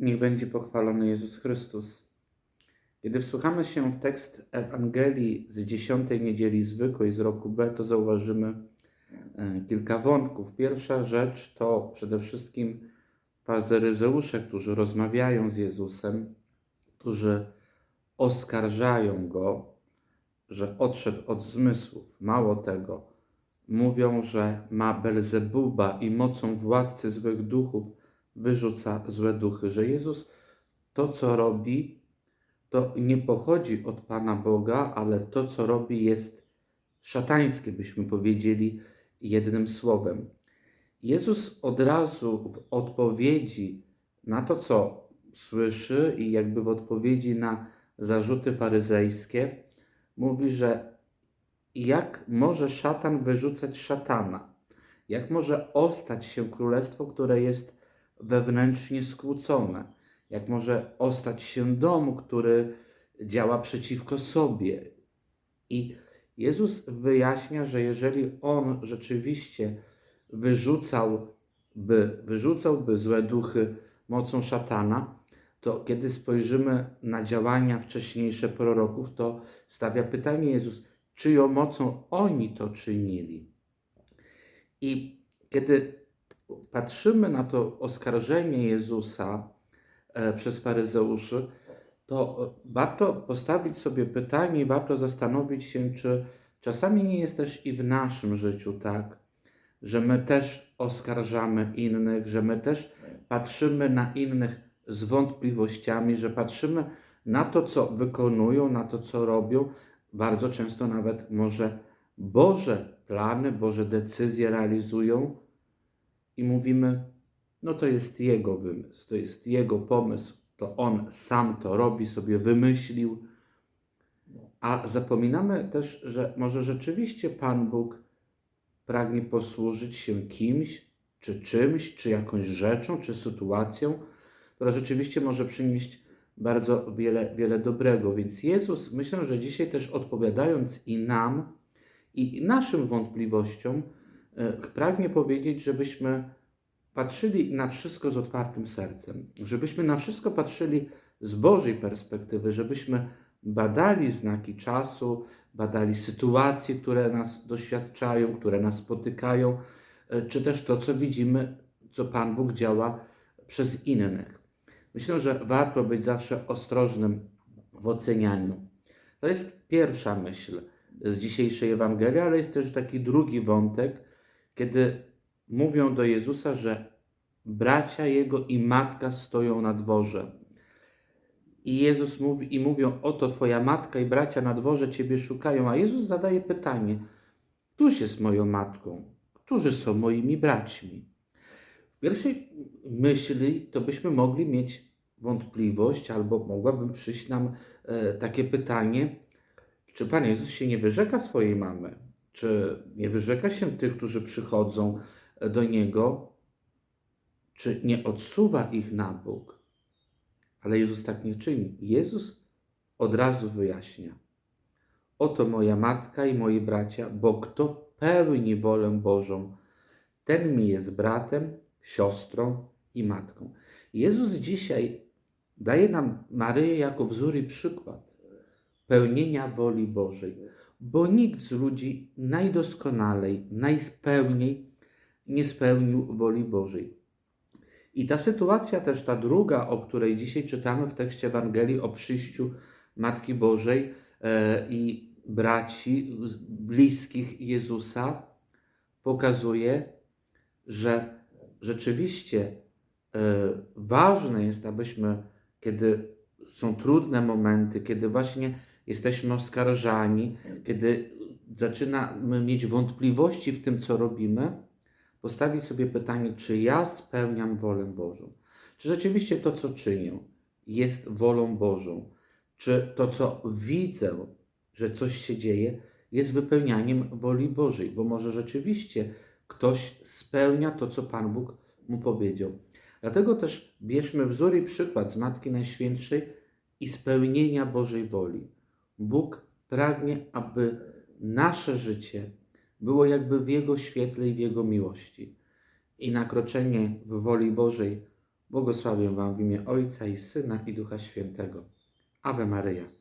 Niech będzie pochwalony Jezus Chrystus. Kiedy wsłuchamy się w tekst Ewangelii z dziesiątej niedzieli zwykłej z roku B, to zauważymy e, kilka wątków. Pierwsza rzecz to przede wszystkim faryzeusze, którzy rozmawiają z Jezusem, którzy oskarżają Go, że odszedł od zmysłów. Mało tego, mówią, że ma Belzebuba i mocą władcy złych duchów wyrzuca złe duchy, że Jezus to, co robi, to nie pochodzi od Pana Boga, ale to, co robi, jest szatańskie, byśmy powiedzieli jednym słowem. Jezus od razu w odpowiedzi na to, co słyszy, i jakby w odpowiedzi na zarzuty faryzejskie, mówi, że jak może szatan wyrzucać szatana? Jak może ostać się królestwo, które jest wewnętrznie skłócone? Jak może ostać się dom, który działa przeciwko sobie? I Jezus wyjaśnia, że jeżeli on rzeczywiście wyrzucałby, wyrzucałby złe duchy mocą szatana, to kiedy spojrzymy na działania wcześniejsze proroków, to stawia pytanie Jezus, czyją mocą oni to czynili. I kiedy patrzymy na to oskarżenie Jezusa e, przez faryzeuszy, to warto postawić sobie pytanie i warto zastanowić się, czy czasami nie jest też i w naszym życiu tak, że my też oskarżamy innych, że my też patrzymy na innych z wątpliwościami, że patrzymy na to, co wykonują, na to, co robią, bardzo często nawet może Boże plany, Boże decyzje realizują i mówimy, no to jest Jego wymysł, to jest Jego pomysł, to On sam to robi, sobie wymyślił. A zapominamy też, że może rzeczywiście Pan Bóg pragnie posłużyć się kimś, czy czymś, czy jakąś rzeczą, czy sytuacją, która rzeczywiście może przynieść bardzo wiele, wiele dobrego. Więc Jezus, myślę, że dzisiaj też odpowiadając i nam, i naszym wątpliwościom, pragnie powiedzieć, żebyśmy patrzyli na wszystko z otwartym sercem, żebyśmy na wszystko patrzyli z Bożej perspektywy, żebyśmy badali znaki czasu, badali sytuacje, które nas doświadczają, które nas spotykają, e, czy też to, co widzimy, co Pan Bóg działa przez innych. Myślę, że warto być zawsze ostrożnym w ocenianiu. To jest pierwsza myśl z dzisiejszej Ewangelii, ale jest też taki drugi wątek, kiedy mówią do Jezusa, że bracia Jego i matka stoją na dworze. I Jezus mówi, i mówią, oto Twoja matka i bracia na dworze Ciebie szukają. A Jezus zadaje pytanie, któż jest moją matką? Którzy są moimi braćmi? W pierwszej myśli to byśmy mogli mieć wątpliwość, albo mogłabym przyjść nam e, takie pytanie, czy Pan Jezus się nie wyrzeka swojej mamy? Czy nie wyrzeka się tych, którzy przychodzą do Niego? Czy nie odsuwa ich na bok? Ale Jezus tak nie czyni. Jezus od razu wyjaśnia. Oto moja matka i moi bracia, bo kto pełni wolę Bożą, ten mi jest bratem, siostrą i matką. Jezus dzisiaj daje nam Maryję jako wzór i przykład pełnienia woli Bożej, bo nikt z ludzi najdoskonalej, najspełniej nie spełnił woli Bożej. I ta sytuacja też ta druga, o której dzisiaj czytamy w tekście Ewangelii o przyjściu Matki Bożej e, i braci bliskich Jezusa, pokazuje, że rzeczywiście e, ważne jest, abyśmy, kiedy są trudne momenty, kiedy właśnie jesteśmy oskarżani, kiedy zaczynamy mieć wątpliwości w tym, co robimy, postawić sobie pytanie, czy ja spełniam wolę Bożą? Czy rzeczywiście to, co czynię, jest wolą Bożą? Czy to, co widzę, że coś się dzieje, jest wypełnianiem woli Bożej? Bo może rzeczywiście ktoś spełnia to, co Pan Bóg mu powiedział. Dlatego też bierzmy wzór i przykład z Matki Najświętszej i spełnienia Bożej woli. Bóg pragnie, aby nasze życie było jakby w Jego świetle i w Jego miłości. I nakroczenie w woli Bożej Błogosławię Wam w imię Ojca i Syna i Ducha Świętego. Ave Maryja.